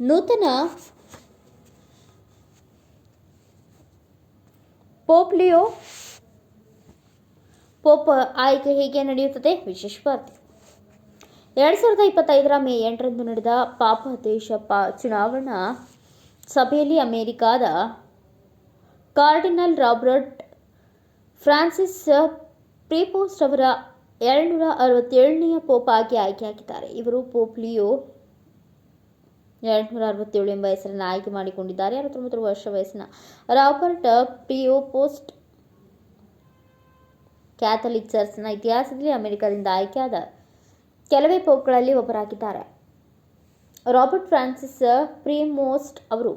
ನೂತನ ಪೋಪ್ಲಿಯೋ ಪೋಪ್ ಆಯ್ಕೆ ಹೇಗೆ ನಡೆಯುತ್ತದೆ? ವಿಶೇಷ ವಾರ್ತೆ. ಎರಡು ಸಾವಿರದ ಇಪ್ಪತ್ತೈದರ ಮೇ ಎಂಟರಂದು ನಡೆದ ಪಾಪ ದೇಶ ಪಾ ಚುನಾವಣಾ ಸಭೆಯಲ್ಲಿ ಅಮೆರಿಕಾದ ಕಾರ್ಡಿನಲ್ ರಾಬರ್ಟ್ ಫ್ರಾನ್ಸಿಸ್ ಪ್ರಿಪೋಸ್ಟ್ ಅವರ ಎರಡುನೂರ ಅರವತ್ತೇಳನೆಯ ಪೋಪ್ ಆಗಿ ಆಯ್ಕೆಯಾಗಿದ್ದಾರೆ. ಇವರು ಪೋಪ್ ಲಿಯೋ ಎರಡುನೂರ ಅರವತ್ತೇಳು ಎಂಬ ಹೆಸರನ್ನು ಆಯ್ಕೆ ಮಾಡಿಕೊಂಡಿದ್ದಾರೆ. ಅರವತ್ತೊಂಬತ್ತು ವರ್ಷ ವಯಸ್ಸಿನ ರಾಬರ್ಟ್ ಪ್ರಿಯೋಪೋಸ್ಟ್ ಕ್ಯಾಥಲಿಕ್ ಚರ್ಚ್ನ ಇತಿಹಾಸದಲ್ಲಿ ಅಮೆರಿಕದಿಂದ ಆಯ್ಕೆಯಾದ ಕೆಲವೇ ಪೋಪ್ಗಳಲ್ಲಿ ಒಬ್ಬರಾಗಿದ್ದಾರೆ. ರಾಬರ್ಟ್ ಫ್ರಾನ್ಸಿಸ್ ಪ್ರಿಮೋಸ್ಟ್ ಅವರು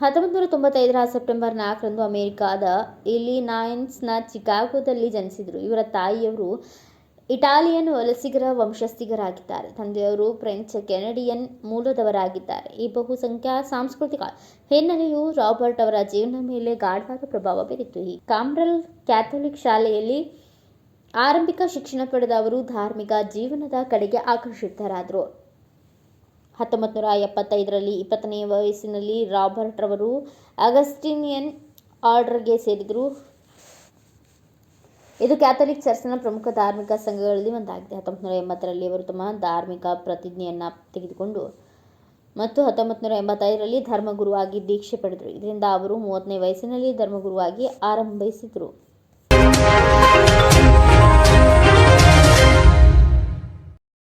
ಹತ್ತೊಂಬತ್ತು ನೂರ ತೊಂಬತ್ತೈದರ ಸೆಪ್ಟೆಂಬರ್ ನಾಲ್ಕರಂದು ಅಮೆರಿಕಾದ ನ ಚಿಕಾಗೋದಲ್ಲಿ ಜನಿಸಿದರು. ಇವರ ತಾಯಿಯವರು ಇಟಾಲಿಯನ್ ವಲಸಿಗರ ವಂಶಸ್ಥಿಗರಾಗಿದ್ದಾರೆ. ತಂದೆಯವರು ಫ್ರೆಂಚ್, ಕೆನಡಿಯನ್ ಮೂಲದವರಾಗಿದ್ದಾರೆ. ಈ ಬಹುಸಂಖ್ಯಾ ಸಾಂಸ್ಕೃತಿಕ ಹಿನ್ನೆಲೆಯು ರಾಬರ್ಟ್ ಅವರ ಜೀವನ ಮೇಲೆ ಗಾಢವಾದ ಪ್ರಭಾವ ಬೀರಿತು. ಈ ಕಾಮ್ರಲ್ ಕ್ಯಾಥೋಲಿಕ್ ಶಾಲೆಯಲ್ಲಿ ಆರಂಭಿಕ ಶಿಕ್ಷಣ ಪಡೆದ ಅವರು ಧಾರ್ಮಿಕ ಜೀವನದ ಕಡೆಗೆ ಆಕರ್ಷಿತರಾದರು. ಹತ್ತೊಂಬತ್ತು ನೂರ ಎಪ್ಪತ್ತೈದರಲ್ಲಿ ಇಪ್ಪತ್ತನೇ ವಯಸ್ಸಿನಲ್ಲಿ ರಾಬರ್ಟ್ ಅವರು ಅಗಸ್ಟಿನಿಯನ್ ಆರ್ಡರ್ಗೆ ಸೇರಿದರು. ಇದು ಕ್ಯಾಥಲಿಕ್ ಚರ್ಚ್ನ ಪ್ರಮುಖ ಧಾರ್ಮಿಕ ಸಂಘಗಳಲ್ಲಿ ಒಂದಾಗಿದೆ. ಹತ್ತೊಂಬತ್ತು ನೂರ ಎಂಬತ್ತರಲ್ಲಿ ಅವರು ತಮ್ಮ ಧಾರ್ಮಿಕ ಪ್ರತಿಜ್ಞೆಯನ್ನು ತೆಗೆದುಕೊಂಡು ಮತ್ತು ಹತ್ತೊಂಬತ್ತು ನೂರ ಎಂಬತ್ತೈದರಲ್ಲಿ ಧರ್ಮಗುರುವಾಗಿ ದೀಕ್ಷೆ ಪಡೆದರು. ಇದರಿಂದ ಅವರು ಮೂವತ್ತನೇ ವಯಸ್ಸಿನಲ್ಲಿ ಧರ್ಮಗುರುವಾಗಿ ಆರಂಭಿಸಿದರು.